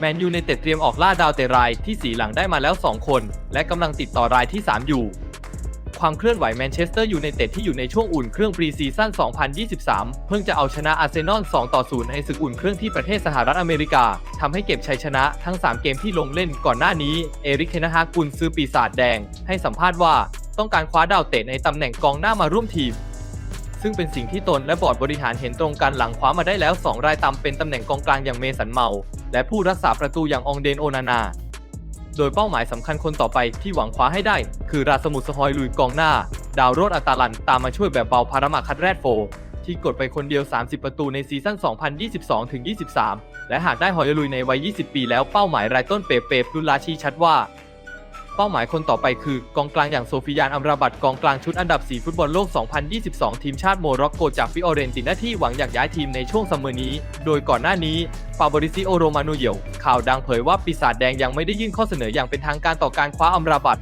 แมนยูในเต็ดเตรียมออกล่าดาวเตะรายที่สีหลังได้มาแล้ว 2 คน และกำลังติดต่อรายที่ 3 อยู่ ความเคลื่อนไหวแมนเชสเตอร์ยูไนเต็ดที่อยู่ในช่วงอุ่นเครื่องปรีซีซั่น 2023 เพิ่งจะเอาชนะอาร์เซนอล 2 ต่อ 0 ในศึกอุ่นเครื่องที่ประเทศสหรัฐอเมริกา ทำให้เก็บชัยชนะทั้ง 3 เกมที่ลงเล่นก่อนหน้านี้ เอริกเทนฮากกุนซื้อปีศาจแดง ให้สัมภาษณ์ว่าต้องการคว้าดาวเตะในตำแหน่งกองหน้ามาร่วมทีมซึ่งเป็นสิ่งที่ตนและบอร์ดบริหารเห็นตรงกันหลังคว้ามาได้แล้ว 2 รายตามเป็นตำแหน่งกองกลางอย่างเมสันเมา และผู้รักษาประตูอย่างองเดนโอนานา โดยเป้าหมายสำคัญคนต่อไปที่หวังคว้าให้ได้ คือราสมุสฮอยลุยกองหน้า ดาวโรดอัตาลันตามมาช่วยแบบเบาพารามาคัดแรดโฟ ที่กดไปคนเดียว 30 ประตูในซีซั่น 2022-23 และหากได้หอยลุยในวัย 20 ปีแล้วเป้าหมายรายต้นเปเปปลุลาชีชัดว่า เป้าหมายคนต่อไปคือกองกลางอย่างโซฟิยานอัมราบัตกองกลางชุดอันดับ 4 ฟุตบอลโลก 2022 ทีมชาติโมร็อกโกจากฟิออเรนตินหน้าที่หวังอยากย้ายทีมในช่วงซัมเมอร์นี้ โดยก่อนหน้านี้ฟาบริซิโอโรมานูเยลข่าวดังเผยว่าปีศาจแดงยังไม่ได้ยื่นข้อเสนออย่างเป็นทางการต่อการคว้าอัมราบัต